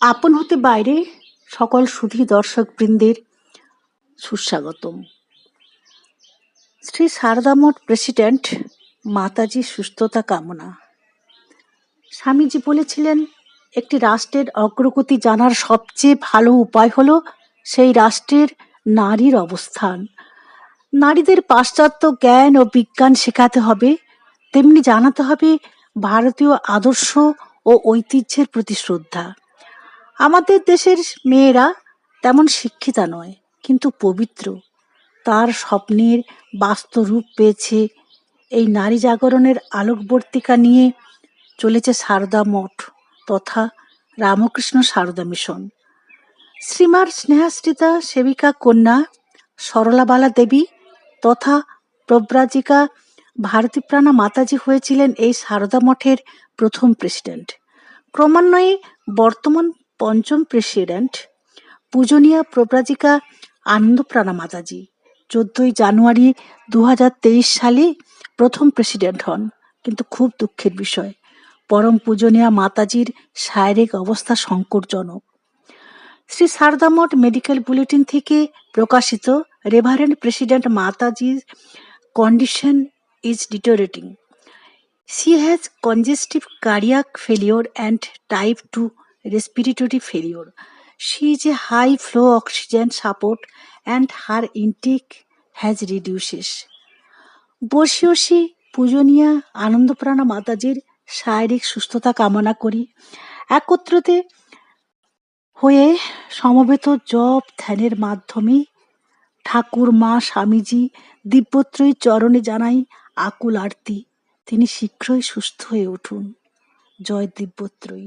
আপন হতে বাইরে সকল সুধী দর্শকবৃন্দের সুস্বাগতম। শ্রী শারদামঠ প্রেসিডেন্ট মাতাজি সুস্থতা কামনা। স্বামীজি বলেছিলেন, একটি রাষ্ট্রের অগ্রগতি জানার সবচেয়ে ভালো উপায় হলো সেই রাষ্ট্রের নারীর অবস্থান। নারীদের পাশ্চাত্য জ্ঞান ও বিজ্ঞান শেখাতে হবে, তেমনি জানাতে হবে ভারতীয় আদর্শ ও ঐতিহ্যের প্রতি শ্রদ্ধা। আমাদের দেশের মেয়েরা তেমন শিক্ষিতা নয়, কিন্তু পবিত্র। তার স্বপ্নের বাস্তব রূপ পেয়েছে এই নারী জাগরণের আলোকবর্তিকা নিয়ে চলেছে সারদা মঠ তথা রামকৃষ্ণ সারদা মিশন। শ্রীমার স্নেহাশ্রিতা সেবিকা কন্যা সরলাবালা দেবী তথা প্রব্রাজিকা ভারতীপ্রাণা মাতাজি হয়েছিলেন এই সারদা মঠের প্রথম প্রেসিডেন্ট। ক্রমান্বয়ে বর্তমান পঞ্চম প্রেসিডেন্ট পূজনীয়া প্রব্রাজিকা আনন্দপ্রাণা মাতাজি, চোদ্দই জানুয়ারি দু হাজার তেইশ সালে প্রথম প্রেসিডেন্ট হন, কিন্তু খুব দুঃখের বিষয়। পরম পূজনীয়া মাতাজির শারীরিক অবস্থা সংকটজনক। শ্রী সারদামঠ মেডিকেল বুলেটিন থেকে প্রকাশিত reverend president মাতাজির condition is deteriorating. She has congestive cardiac failure and type 2 respiratory failure. She is a high flow oxygen support and her intake has reduces. বসিয়সী পূজনীয়া আনন্দপ্রাণা মাতাজির শারীরিক সুস্থতা কামনা করি একত্রতে হয়ে সমবেত জপ ধ্যানের মাধ্যমে ঠাকুর, মা, স্বামীজি দিব্যত্রয়ী চরণে জানাই আকুল আরতি তিনি শীঘ্রই সুস্থ হয়ে উঠুন জয় দিব্যত্রয়ী